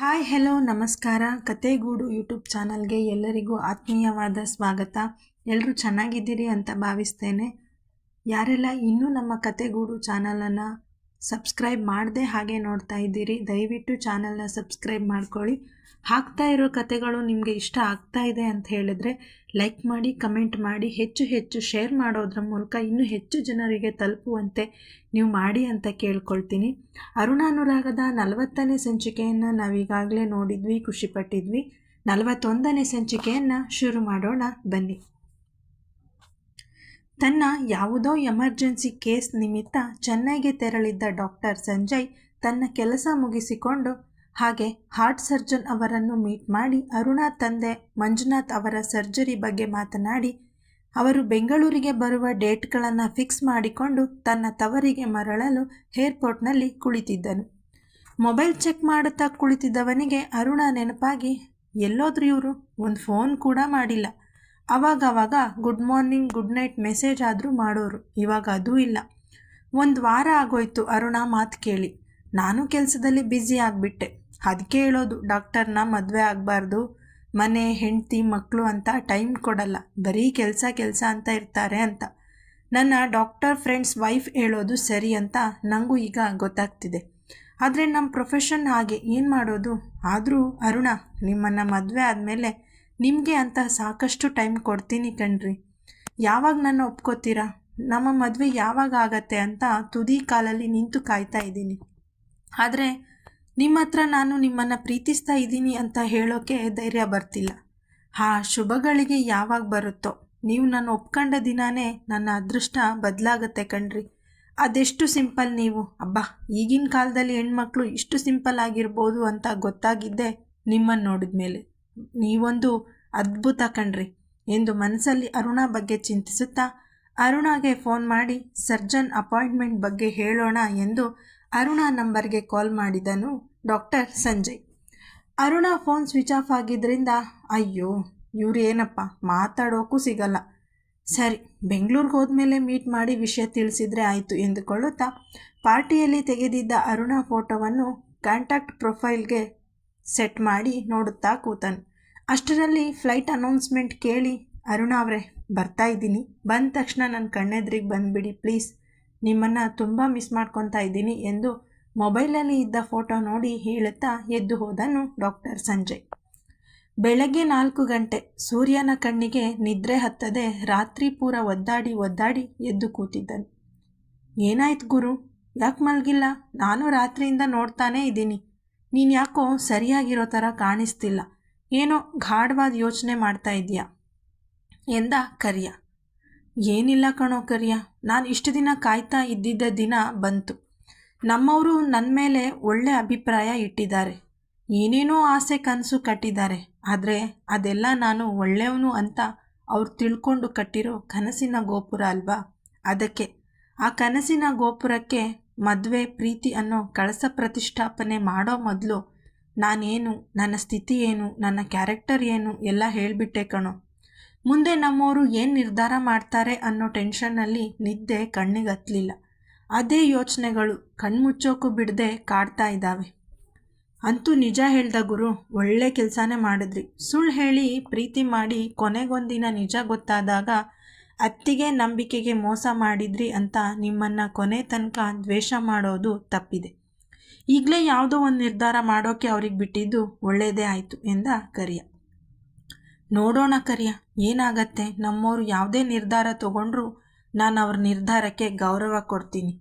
Hi, hello, ನಮಸ್ಕಾರ. ಕತೆಗೂಡು YouTube ಚಾನಲ್ಗೆ ಎಲ್ಲರಿಗೂ ಆತ್ಮೀಯವಾದ ಸ್ವಾಗತ. ಎಲ್ಲರೂ ಚೆನ್ನಾಗಿದ್ದೀರಿ ಅಂತ ಭಾವಿಸ್ತೇನೆ. ಯಾರೆಲ್ಲ ಇನ್ನೂ ನಮ್ಮ ಕತೆಗೂಡು ಚಾನಲನ್ನು ಸಬ್ಸ್ಕ್ರೈಬ್ ಮಾಡದೆ ಹಾಗೆ ನೋಡ್ತಾ ಇದ್ದೀರಿ, ದಯವಿಟ್ಟು ಚಾನಲ್ನ ಸಬ್ಸ್ಕ್ರೈಬ್ ಮಾಡ್ಕೊಳ್ಳಿ. ಹಾಕ್ತಾ ಇರೋ ಕತೆಗಳು ನಿಮಗೆ ಇಷ್ಟ ಆಗ್ತಾ ಇದೆ ಅಂತ ಹೇಳಿದ್ರೆ ಲೈಕ್ ಮಾಡಿ, ಕಮೆಂಟ್ ಮಾಡಿ, ಹೆಚ್ಚು ಹೆಚ್ಚು ಶೇರ್ ಮಾಡೋದ್ರ ಮೂಲಕ ಇನ್ನೂ ಹೆಚ್ಚು ಜನರಿಗೆ ತಲುಪುವಂತೆ ನೀವು ಮಾಡಿ ಅಂತ ಕೇಳ್ಕೊಳ್ತೀನಿ. ಅರುಣಾನುರಾಗದ ನಲವತ್ತನೇ ಸಂಚಿಕೆಯನ್ನು ನಾವೀಗಾಗಲೇ ನೋಡಿದ್ವಿ, ಖುಷಿಪಟ್ಟಿದ್ವಿ. ನಲವತ್ತೊಂದನೇ ಸಂಚಿಕೆಯನ್ನು ಶುರು ಮಾಡೋಣ, ಬನ್ನಿ. ತನ್ನ ಯಾವುದೋ ಎಮರ್ಜೆನ್ಸಿ ಕೇಸ್ ನಿಮಿತ್ತ ಚೆನ್ನೈಗೆ ತೆರಳಿದ್ದ ಡಾಕ್ಟರ್ ಸಂಜಯ್ ತನ್ನ ಕೆಲಸ ಮುಗಿಸಿಕೊಂಡು ಹಾಗೆ ಹಾರ್ಟ್ ಸರ್ಜನ್ ಅವರನ್ನು ಮೀಟ್ ಮಾಡಿ ಅರುಣಾ ತಂದೆ ಮಂಜುನಾಥ್ ಅವರ ಸರ್ಜರಿ ಬಗ್ಗೆ ಮಾತನಾಡಿ, ಅವರು ಬೆಂಗಳೂರಿಗೆ ಬರುವ ಡೇಟ್ಗಳನ್ನು ಫಿಕ್ಸ್ ಮಾಡಿಕೊಂಡು ತನ್ನ ತವರಿಗೆ ಮರಳಲು ಏರ್ಪೋರ್ಟ್ನಲ್ಲಿ ಕುಳಿತಿದ್ದನು. ಮೊಬೈಲ್ ಚೆಕ್ ಮಾಡುತ್ತಾ ಕುಳಿತಿದ್ದವನಿಗೆ ಅರುಣ ನೆನಪಾಗಿ, ಎಲ್ಲೋದ್ರು ಇವರು, ಒಂದು ಫೋನ್ ಕೂಡ ಮಾಡಿಲ್ಲ. ಅವಾಗವಾಗ good morning good night message ಆದರೂ ಮಾಡೋರು. ಇವಾಗ ಅದೂ ಇಲ್ಲ. ಒಂದು ವಾರ ಆಗೋಯ್ತು ಅರುಣ ಮಾತು ಕೇಳಿ. ನಾನು ಕೆಲಸದಲ್ಲಿ ಬ್ಯುಸಿ ಆಗಿಬಿಟ್ಟೆ. ಅದಕ್ಕೆ ಹೇಳೋದು ಡಾಕ್ಟರ್ನ ಮದುವೆ ಆಗಬಾರ್ದು, ಮನೆ, ಹೆಂಡತಿ ಮಕ್ಕಳು ಅಂತ ಟೈಮ್ ಕೊಡಲ್ಲ. ಬರೀ ಕೆಲಸ ಕೆಲಸ ಅಂತ ಇರ್ತಾರೆ ಅಂತ. ನನ್ನ ಡಾಕ್ಟರ್ ಫ್ರೆಂಡ್ಸ್ ವೈಫ್ ಹೇಳೋದು ಸರಿ ಅಂತ ನನಗೂ ಈಗ ಗೊತ್ತಾಗ್ತಿದೆ. ಆದರೆ ನಮ್ಮ ಪ್ರೊಫೆಷನ್ ಹಾಗೆ ಏನು ಮಾಡೋದು? ಆದರೂ ಅರುಣ, ನಿಮ್ಮನ್ನು ಮದುವೆ ಆದಮೇಲೆ ನಿಮಗೆ ಅಂತ ಸಾಕಷ್ಟು ಟೈಮ್ ಕೊಡ್ತೀನಿ ಕಣ್ರಿ. ಯಾವಾಗ ನಾನು ಒಪ್ಕೋತೀರಾ? ನಮ್ಮ ಮದುವೆ ಯಾವಾಗ ಆಗತ್ತೆ ಅಂತ ತುದಿ ಕಾಲಲ್ಲಿ ನಿಂತು ಕಾಯ್ತಾ ಇದ್ದೀನಿ. ಆದರೆ ನಿಮ್ಮ ಹತ್ರ ನಾನು ನಿಮ್ಮನ್ನು ಪ್ರೀತಿಸ್ತಾ ಇದ್ದೀನಿ ಅಂತ ಹೇಳೋಕ್ಕೆ ಧೈರ್ಯ ಬರ್ತಿಲ್ಲ. ಆ ಶುಭಗಳಿಗೆ ಯಾವಾಗ ಬರುತ್ತೋ, ನೀವು ನಾನು ಒಪ್ಕೊಂಡ ದಿನಾನೇ ನನ್ನ ಅದೃಷ್ಟ ಬದಲಾಗತ್ತೆ ಕಣ್ರಿ. ಅದೆಷ್ಟು ಸಿಂಪಲ್ ನೀವು. ಅಬ್ಬ, ಈಗಿನ ಕಾಲದಲ್ಲಿ ಹೆಣ್ಮಕ್ಳು ಇಷ್ಟು ಸಿಂಪಲ್ ಆಗಿರ್ಬೋದು ಅಂತ ಗೊತ್ತಾಗಿದ್ದೆ ನಿಮ್ಮನ್ನು ನೋಡಿದ ಮೇಲೆ ನೀವೊಂದು ಅದ್ಭುತ ಕಣ್ರಿ ಎಂದು ಮನಸ್ಸಲ್ಲಿ ಅರುಣಾ ಬಗ್ಗೆ ಚಿಂತಿಸುತ್ತಾ ಅರುಣಾಗೆ ಫೋನ್ ಮಾಡಿ, ಸರ್ಜನ್ ಅಪಾಯಿಂಟ್ಮೆಂಟ್ ಬಗ್ಗೆ ಹೇಳೋಣ ಎಂದು ಅರುಣಾ ನಂಬರ್ಗೆ ಕಾಲ್ ಮಾಡಿದನು doctor Sanjay. Aruna phone switch off ಆಗಿದ್ದರಿಂದ ಅಯ್ಯೋ ಇವ್ರು ಏನಪ್ಪ ಮಾತಾಡೋಕ್ಕೂ ಸಿಗಲ್ಲ. ಸರಿ, ಬೆಂಗಳೂರಿಗೆ ಹೋದ್ಮೇಲೆ ಮೀಟ್ ಮಾಡಿ ವಿಷಯ ತಿಳಿಸಿದ್ರೆ ಆಯಿತು ಎಂದುಕೊಳ್ಳುತ್ತಾ ಪಾರ್ಟಿಯಲ್ಲಿ ತೆಗೆದಿದ್ದ ಅರುಣಾ ಫೋಟೋವನ್ನು ಕಾಂಟ್ಯಾಕ್ಟ್ ಪ್ರೊಫೈಲ್ಗೆ ಸೆಟ್ ಮಾಡಿ ನೋಡುತ್ತಾ ಕೂತನು. ಅಷ್ಟರಲ್ಲಿ ಫ್ಲೈಟ್ ಅನೌನ್ಸ್ಮೆಂಟ್ ಕೇಳಿ, ಅರುಣ ಅವರೇ, ಬರ್ತಾ ಇದ್ದೀನಿ. ಬಂದ ತಕ್ಷಣ ನನ್ನ ಕಣ್ಣೆದ್ರಿಗೆ ಬಂದುಬಿಡಿ, ಪ್ಲೀಸ್. ನಿಮ್ಮನ್ನು ತುಂಬ ಮಿಸ್ ಮಾಡ್ಕೊತಾ ಇದ್ದೀನಿ ಎಂದು ಮೊಬೈಲಲ್ಲಿ ಇದ್ದ ಫೋಟೋ ನೋಡಿ ಹೇಳುತ್ತಾ ಎದ್ದು ಹೋದನು ಡಾಕ್ಟರ್ ಸಂಜಯ್. ಬೆಳಗ್ಗೆ ನಾಲ್ಕು ಗಂಟೆ, ಸೂರ್ಯನ ಕಣ್ಣಿಗೆ ನಿದ್ರೆ ಹತ್ತದೆ ರಾತ್ರಿ ಪೂರ ಒದ್ದಾಡಿ ಒದ್ದಾಡಿ ಎದ್ದು ಕೂತಿದ್ದನು. ಏನಾಯ್ತು ಗುರು? ಯಾಕೆ ಮಲಗಿಲ್ಲ? ನಾನು ರಾತ್ರಿಯಿಂದ ನೋಡ್ತಾನೇ ಇದ್ದೀನಿ. ನೀನು ಯಾಕೋ ಸರಿಯಾಗಿರೋ ಥರ ಕಾಣಿಸ್ತಿಲ್ಲ. ಏನೋ ಗಾಢವಾದ ಯೋಚನೆ ಮಾಡ್ತಾ ಇದೆಯಾ ಎಂದ ಕರಿಯ. ಏನಿಲ್ಲ ಕಣೋ ಕರಿಯ. ನಾನು ಇಷ್ಟು ದಿನ ಕಾಯ್ತಾ ಇದ್ದಿದ್ದ ದಿನ ಬಂತು. ನಮ್ಮವರು ನನ್ನ ಮೇಲೆ ಒಳ್ಳೆ ಅಭಿಪ್ರಾಯ ಇಟ್ಟಿದ್ದಾರೆ. ಏನೇನೋ ಆಸೆ ಕನಸು ಕಟ್ಟಿದ್ದಾರೆ. ಆದರೆ ಅದೆಲ್ಲ ನಾನು ಒಳ್ಳೆಯವನು ಅಂತ ಅವ್ರು ತಿಳ್ಕೊಂಡು ಕಟ್ಟಿರೋ ಕನಸಿನ ಗೋಪುರ ಅಲ್ವಾ? ಅದಕ್ಕೆ. ಆ ಕನಸಿನ ಗೋಪುರಕ್ಕೆ ಮದುವೆ, ಪ್ರೀತಿ ಅನ್ನೋ ಕಳಸ ಪ್ರತಿಷ್ಠಾಪನೆ ಮಾಡೋ ಮೊದಲು ನಾನೇನು, ನನ್ನ ಸ್ಥಿತಿ ಏನು, ನನ್ನ ಕ್ಯಾರೆಕ್ಟರ್ ಏನು ಎಲ್ಲ ಹೇಳಿಬಿಟ್ಟೆ ಕಣೋ. ಮುಂದೆ ನಮ್ಮವರು ಏನು ನಿರ್ಧಾರ ಮಾಡ್ತಾರೆ ಅನ್ನೋ ಟೆನ್ಷನ್ನಲ್ಲಿ ನಿದ್ದೆ ಕಣ್ಣಿಗೆ ಹತ್ತಲಿಲ್ಲ ಅದೇ ಯೋಚನೆಗಳು ಕಣ್ಮುಚ್ಚೋಕ್ಕೂ ಬಿಡದೆ ಕಾಡ್ತಾ ಇದ್ದಾವೆ ಅಂತೂ ನಿಜ ಹೇಳ್ದ ಗುರು, ಒಳ್ಳೆ ಕೆಲಸನೇ ಮಾಡಿದ್ರಿ. ಸುಳ್ಳು ಹೇಳಿ ಪ್ರೀತಿ ಮಾಡಿ ಕೊನೆಗೊಂದಿನ ನಿಜ ಗೊತ್ತಾದಾಗ ಅತ್ತಿಗೆ ನಂಬಿಕೆಗೆ ಮೋಸ ಮಾಡಿದ್ರಿ ಅಂತ ನಿಮ್ಮನ್ನು ಕೊನೆ ತನಕ ದ್ವೇಷ ಮಾಡೋದು ತಪ್ಪಿದೆ. ಈಗಲೇ ಯಾವುದೋ ಒಂದು ನಿರ್ಧಾರ ಮಾಡೋಕ್ಕೆ ಅವ್ರಿಗೆ ಬಿಟ್ಟಿದ್ದು ಒಳ್ಳೆಯದೇ ಆಯಿತು ಎಂದ ಕರಿಯ. ನೋಡೋಣ ಕರಿಯ, ಏನಾಗತ್ತೆ? ನಮ್ಮವರು ಯಾವುದೇ ನಿರ್ಧಾರ ತಗೊಂಡ್ರೂ ನಾನು ಅವ್ರ ನಿರ್ಧಾರಕ್ಕೆ ಗೌರವ ಕೊಡ್ತೀನಿ.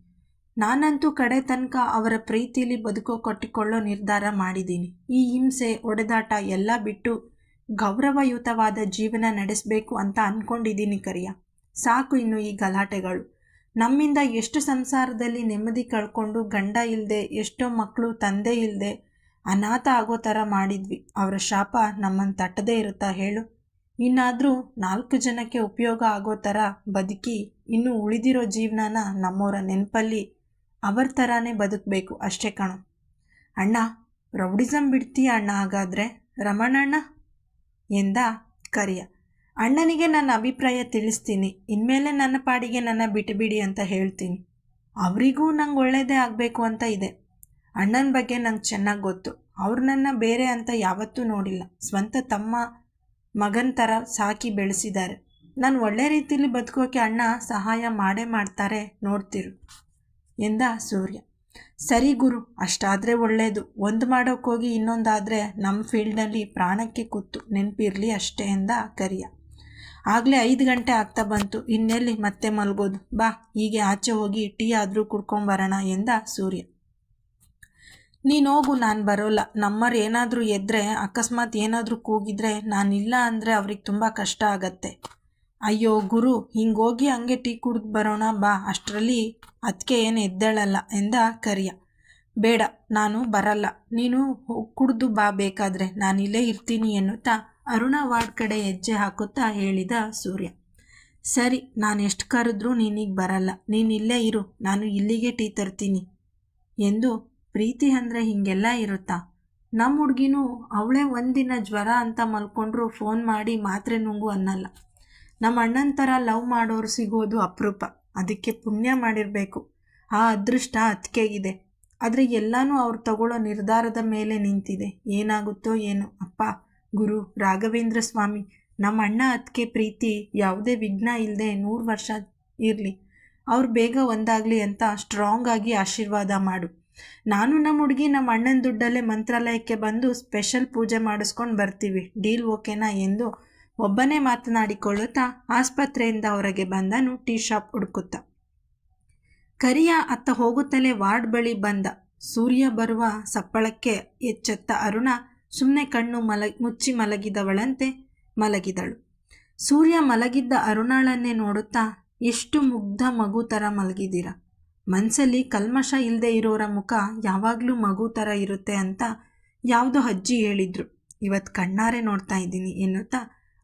ನಾನಂತೂ ಕಡೆ ತನಕ ಅವರ ಪ್ರೀತಿಲಿ ಬದುಕೋ ಕೊಟ್ಟಿಕೊಳ್ಳೋ ನಿರ್ಧಾರ ಮಾಡಿದ್ದೀನಿ. ಈ ಹಿಂಸೆ, ಒಡೆದಾಟ ಎಲ್ಲ ಬಿಟ್ಟು ಗೌರವಯುತವಾದ ಜೀವನ ನಡೆಸಬೇಕು ಅಂತ ಅಂದ್ಕೊಂಡಿದ್ದೀನಿ ಕರಿಯ. ಸಾಕು ಇನ್ನು ಈ ಗಲಾಟೆಗಳು. ನಮ್ಮಿಂದ ಎಷ್ಟು ಸಂಸಾರದಲ್ಲಿ ನೆಮ್ಮದಿ ಕಳ್ಕೊಂಡು ಗಂಡ ಇಲ್ಲದೆ ಎಷ್ಟೋ ಮಕ್ಕಳು ತಂದೆ ಇಲ್ಲದೆ ಅನಾಥ ಆಗೋ ಥರ ಮಾಡಿದ್ವಿ. ಅವರ ಶಾಪ ನಮ್ಮನ್ನು ತಟ್ಟದೇ ಇರುತ್ತಾ ಹೇಳು? ಇನ್ನಾದರೂ ನಾಲ್ಕು ಜನಕ್ಕೆ ಉಪಯೋಗ ಆಗೋ ಥರ ಬದುಕಿ ಇನ್ನೂ ಉಳಿದಿರೋ ಜೀವನನ ನಮ್ಮವರ ನೆನಪಲ್ಲಿ ಅವರ ಥರನೇ ಬದುಕಬೇಕು ಅಷ್ಟೇ ಕಣೋ. ಅಣ್ಣ ರೌಡಿಸಮ್ ಬಿಡ್ತೀಯ ಅಣ್ಣ ಹಾಗಾದರೆ? ರಮಣಣ್ಣ? ಎಂದ ಕರಿಯ. ಅಣ್ಣನಿಗೆ ನನ್ನ ಅಭಿಪ್ರಾಯ ತಿಳಿಸ್ತೀನಿ. ಇನ್ಮೇಲೆ ನನ್ನ ಪಾಡಿಗೆ ನನ್ನ ಬಿಟ್ಟುಬಿಡಿ ಅಂತ ಹೇಳ್ತೀನಿ. ಅವರಿಗೂ ನಂಗೆ ಒಳ್ಳೆಯದೇ ಆಗಬೇಕು ಅಂತ ಇದೆ. ಅಣ್ಣನ ಬಗ್ಗೆ ನಂಗೆ ಚೆನ್ನಾಗಿ ಗೊತ್ತು. ಅವ್ರನ್ನ ಬೇರೆ ಅಂತ ಯಾವತ್ತೂ ನೋಡಿಲ್ಲ. ಸ್ವಂತ ತಮ್ಮ ಮಗನ ಥರ ಸಾಕಿ ಬೆಳೆಸಿದ್ದಾರೆ. ನಾನು ಒಳ್ಳೆ ರೀತಿಯಲ್ಲಿ ಬದುಕೋಕೆ ಅಣ್ಣ ಸಹಾಯ ಮಾಡೇ ಮಾಡ್ತಾರೆ ನೋಡ್ತಿರು, ಎಂದ ಸೂರ್ಯ. ಸರಿ ಗುರು, ಅಷ್ಟಾದರೆ ಒಳ್ಳೆಯದು ಒಂದು ಮಾಡೋಕ್ಕೋಗಿ ಇನ್ನೊಂದಾದರೆ ನಮ್ಮ ಫೀಲ್ಡ್ನಲ್ಲಿ ಪ್ರಾಣಕ್ಕೆ ಕೂತು ನೆನಪಿರಲಿ ಅಷ್ಟೇ, ಎಂದ ಕರಿಯ. ಆಗಲೇ ಐದು ಗಂಟೆ ಆಗ್ತಾ ಬಂತು. ಇನ್ನೆಲ್ಲಿ ಮತ್ತೆ ಮಲ್ಗೋದು? ಬಾ, ಹೀಗೆ ಆಚೆ ಹೋಗಿ ಟೀ ಆದರೂ ಕುಡ್ಕೊಂಬರೋಣ ಎಂದ ಸೂರ್ಯ. ನೀನು ಹೋಗು ನಾನು ಬರೋಲ್ಲ. ನಮ್ಮರು ಏನಾದರೂ ಎದ್ದರೆ ಅಕಸ್ಮಾತ್ ಏನಾದರೂ ಕೂಗಿದ್ರೆ ನಾನಿಲ್ಲ ಅಂದರೆ ಅವ್ರಿಗೆ ತುಂಬ ಕಷ್ಟ ಆಗತ್ತೆ. ಅಯ್ಯೋ ಗುರು, ಹಿಂಗೋಗಿ ಹಂಗೆ ಟೀ ಕುಡ್ದು ಬರೋಣ ಬಾ, ಅಷ್ಟರಲ್ಲಿ ಅದಕ್ಕೆ ಏನು ಎದ್ದೇಳಲ್ಲ ಎಂದ ಕರಿಯ. ಬೇಡ, ನಾನು ಬರಲ್ಲ. ನೀನು ಕುಡ್ದು ಬಾ ಬೇಕಾದರೆ ನಾನಿಲ್ಲೇ ಇರ್ತೀನಿ ಎನ್ನುತ್ತಾ ಅರುಣ ವಾರ್ಡ್ ಕಡೆ ಹೆಜ್ಜೆ ಹಾಕುತ್ತಾ ಹೇಳಿದ ಸೂರ್ಯ, ಸರಿ, ನಾನು ಎಷ್ಟು ಕರೆದ್ರೂ ನೀನೀಗ ಬರಲ್ಲ. ನೀನು ಇಲ್ಲೇ ಇರು. ನಾನು ಇಲ್ಲಿಗೆ ಟೀ ತರ್ತೀನಿ. ಎಂದು ಪ್ರೀತಿ ಅಂದರೆ ಹೀಗೆಲ್ಲ ಇರುತ್ತಾ? ನಮ್ಮ ಹುಡುಗಿನೂ ಅವಳೇ ಒಂದಿನ ಜ್ವರ ಅಂತ ಮಲ್ಕೊಂಡ್ರು ಫೋನ್ ಮಾಡಿ ಮಾತ್ರೆ ನುಂಗು ಅನ್ನಲ್ಲ. ನಮ್ಮ ಅಣ್ಣನ ಥರ ಲವ್ ಮಾಡೋರು ಸಿಗೋದು ಅಪರೂಪ. ಅದಕ್ಕೆ ಪುಣ್ಯ ಮಾಡಿರಬೇಕು. ಆ ಅದೃಷ್ಟ ಅತ್ತಿಗೆಗಿದೆ ಆದರೆ ಎಲ್ಲನೂ ಅವ್ರು ತಗೊಳ್ಳೋ ನಿರ್ಧಾರದ ಮೇಲೆ ನಿಂತಿದೆ. ಏನಾಗುತ್ತೋ ಏನೋ. ಅಪ್ಪ ಗುರು ರಾಘವೇಂದ್ರ ಸ್ವಾಮಿ, ನಮ್ಮ ಅಣ್ಣ ಅದಕ್ಕೆ ಪ್ರೀತಿ ಯಾವುದೇ ವಿಘ್ನ ಇಲ್ಲದೆ ನೂರು ವರ್ಷ ಇರಲಿ. ಅವ್ರು ಬೇಗ ಒಂದಾಗಲಿ ಅಂತ ಸ್ಟ್ರಾಂಗ್ ಆಗಿ ಆಶೀರ್ವಾದ ಮಾಡು. ನಾನು ನಮ್ಮ ಹುಡುಗಿ ನಮ್ಮ ಅಣ್ಣನ ದುಡ್ಡಲ್ಲೇ ಮಂತ್ರಾಲಯಕ್ಕೆ ಬಂದು ಸ್ಪೆಷಲ್ ಪೂಜೆ ಮಾಡಿಸ್ಕೊಂಡು ಬರ್ತೀವಿ. ಡೀಲ್ ಓಕೆನಾ ಎಂದು ಒಬ್ಬನೇ ಮಾತನಾಡಿಕೊಳ್ಳುತ್ತಾ ಆಸ್ಪತ್ರೆಯಿಂದ ಹೊರಗೆ ಬಂದನು ಟೀ ಶಾಪ್ ಹುಡುಕುತ್ತಾ. ಕರಿಯ ಅತ್ತ ಹೋಗುತ್ತಲೇ ವಾರ್ಡ್ ಬಳಿ ಬಂದ. ಸೂರ್ಯ ಬರುವ ಸಪ್ಪಳಕ್ಕೆ ಎಚ್ಚೆತ್ತ ಅರುಣ ಸುಮ್ಮನೆ ಕಣ್ಣು ಮಲ, ಮುಚ್ಚಿ ಮಲಗಿದವಳಂತೆ ಮಲಗಿದಳು. ಸೂರ್ಯ ಮಲಗಿದ್ದ ಅರುಣಾಳನ್ನೇ ನೋಡುತ್ತಾ ಎಷ್ಟು ಮುಗ್ಧ ಮಗು ಥರ ಮಲಗಿದ್ದೀರ? ಮನಸ್ಸಲ್ಲಿ ಕಲ್ಮಶ ಇಲ್ಲದೆ ಇರೋರ ಮುಖ ಯಾವಾಗಲೂ ಮಗು ಥರ ಇರುತ್ತೆ ಅಂತ ಯಾವುದೋ ಅಜ್ಜಿ ಹೇಳಿದ್ರು. ಇವತ್ತು ಕಣ್ಣಾರೆ ನೋಡ್ತಾ ಇದ್ದೀನಿ ಎನ್ನುತ್ತಾ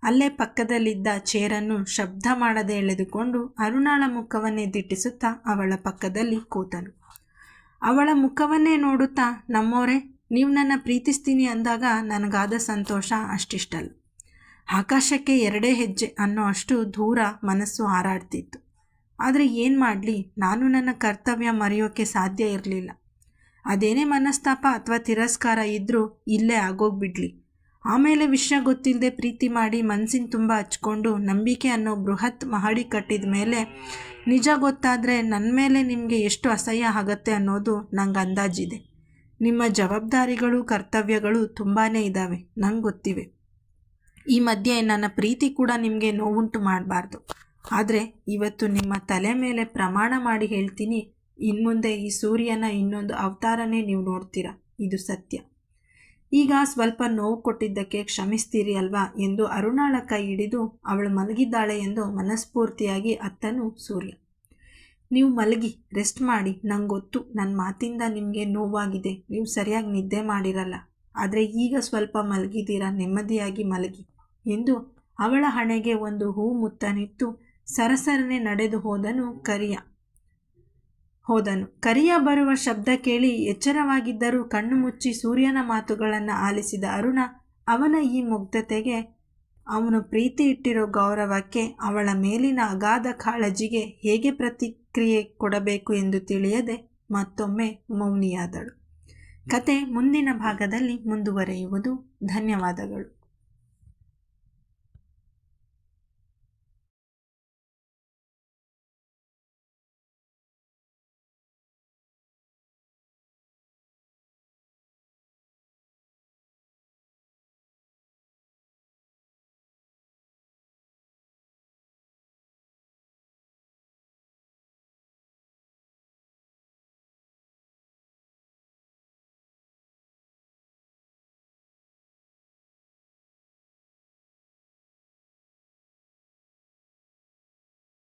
ಅಲ್ಲೇ ಪಕ್ಕದಲ್ಲಿದ್ದ ಚೇರನ್ನು ಶಬ್ದ ಮಾಡದೆ ಎಳೆದುಕೊಂಡು ಅರುಣಾಳ ಮುಖವನ್ನೇ ದಿಟ್ಟಿಸುತ್ತಾ ಅವಳ ಪಕ್ಕದಲ್ಲಿ ಕೂತನು. ಅವಳ ಮುಖವನ್ನೇ ನೋಡುತ್ತಾ ನಮ್ಮೋರೇ ನೀವು ನನ್ನ ಪ್ರೀತಿಸ್ತೀನಿ ಅಂದಾಗ ನನಗಾದ ಸಂತೋಷ ಅಷ್ಟಿಷ್ಟಲ್ಲ. ಆಕಾಶಕ್ಕೆ ಎರಡೇ ಹೆಜ್ಜೆ ಅನ್ನೋ ಅಷ್ಟು ದೂರ ಮನಸ್ಸು ಹಾರಾಡ್ತಿತ್ತು. ಆದರೆ ಏನು ಮಾಡಲಿ? ನಾನು ನನ್ನ ಕರ್ತವ್ಯ ಮರೆಯೋಕ್ಕೆ ಸಾಧ್ಯ ಇರಲಿಲ್ಲ. ಅದೇನೇ ಮನಸ್ತಾಪ ಅಥವಾ ತಿರಸ್ಕಾರ ಇದ್ದರೂ ಇಲ್ಲೇ ಆಗೋಗ್ಬಿಡ್ಲಿ. ಆಮೇಲೆ ವಿಷಯ ಗೊತ್ತಿಲ್ಲದೆ ಪ್ರೀತಿ ಮಾಡಿ ಮನಸ್ಸಿನ ತುಂಬ ಹಚ್ಕೊಂಡು ನಂಬಿಕೆ ಅನ್ನೋ ಬೃಹತ್ ಮಹಡಿ ಕಟ್ಟಿದ ಮೇಲೆ ನಿಜ ಗೊತ್ತಾದರೆ ನನ್ನ ಮೇಲೆ ನಿಮಗೆ ಎಷ್ಟು ಅಸಹ್ಯ ಆಗತ್ತೆ ಅನ್ನೋದು ನಂಗೆ ಅಂದಾಜಿದೆ. ನಿಮ್ಮ ಜವಾಬ್ದಾರಿಗಳು, ಕರ್ತವ್ಯಗಳು ತುಂಬಾ ಇದ್ದಾವೆ ನಂಗೆ ಗೊತ್ತಿವೆ. ಈ ಮಧ್ಯೆ ನನ್ನ ಪ್ರೀತಿ ಕೂಡ ನಿಮಗೆ ನೋವುಂಟು ಮಾಡಬಾರ್ದು. ಆದರೆ ಇವತ್ತು ನಿಮ್ಮ ತಲೆ ಮೇಲೆ ಪ್ರಮಾಣ ಮಾಡಿ ಹೇಳ್ತೀನಿ. ಇನ್ಮುಂದೆ ಈ ಸೂರ್ಯನ ಇನ್ನೊಂದು ಅವತಾರನೇ ನೀವು ನೋಡ್ತೀರಾ? ಇದು ಸತ್ಯ. ಈಗ ಸ್ವಲ್ಪ ನೋವು ಕೊಟ್ಟಿದ್ದಕ್ಕೆ ಕ್ಷಮಿಸ್ತೀರಿ ಅಲ್ವಾ ಎಂದು ಅರುಣಾಳ ಕೈ ಹಿಡಿದು ಅವಳು ಮಲಗಿದ್ದಾಳೆ ಎಂದು ಮನಸ್ಫೂರ್ತಿಯಾಗಿ ಅತ್ತನು ಸೂರ್ಯ. ನೀವು ಮಲಗಿ ರೆಸ್ಟ್ ಮಾಡಿ. ನಂಗೆ ಗೊತ್ತು ನನ್ನ ಮಾತಿಂದ ನಿಮಗೆ ನೋವಾಗಿದೆ. ನೀವು ಸರಿಯಾಗಿ ನಿದ್ದೆ ಮಾಡಿರಲ್ಲ. ಆದರೆ ಈಗ ಸ್ವಲ್ಪ ಮಲಗಿದ್ದೀರಾ? ನೆಮ್ಮದಿಯಾಗಿ ಮಲಗಿ. ಎಂದು ಅವಳ ಹಣೆಗೆ ಒಂದು ಹೂ ಮುತ್ತನಿತ್ತು ಸರಸರನೆ ನಡೆದು ಹೋದನು ಕರಿಯ. ಹೋದನು. ಕರಿಯ ಬರುವ ಶಬ್ದ ಕೇಳಿ ಎಚ್ಚರವಾಗಿದ್ದರೂ ಕಣ್ಣು ಮುಚ್ಚಿ ಸೂರ್ಯನ ಮಾತುಗಳನ್ನು ಆಲಿಸಿದ ಅರುಣ ಅವನ ಈ ಮುಗ್ಧತೆಗೆ ಅವನು ಪ್ರೀತಿ ಇಟ್ಟಿರೋ ಗೌರವಕ್ಕೆ ಅವಳ ಮೇಲಿನ ಅಗಾಧ ಕಾಳಜಿಗೆ ಹೇಗೆ ಪ್ರತಿಕ್ರಿಯೆ ಕೊಡಬೇಕು ಎಂದು ತಿಳಿಯದೆ ಮತ್ತೊಮ್ಮೆ ಮೌನಿಯಾದಳು. ಕತೆ ಮುಂದಿನ ಭಾಗದಲ್ಲಿ ಮುಂದುವರೆಯುವುದು. ಧನ್ಯವಾದಗಳು.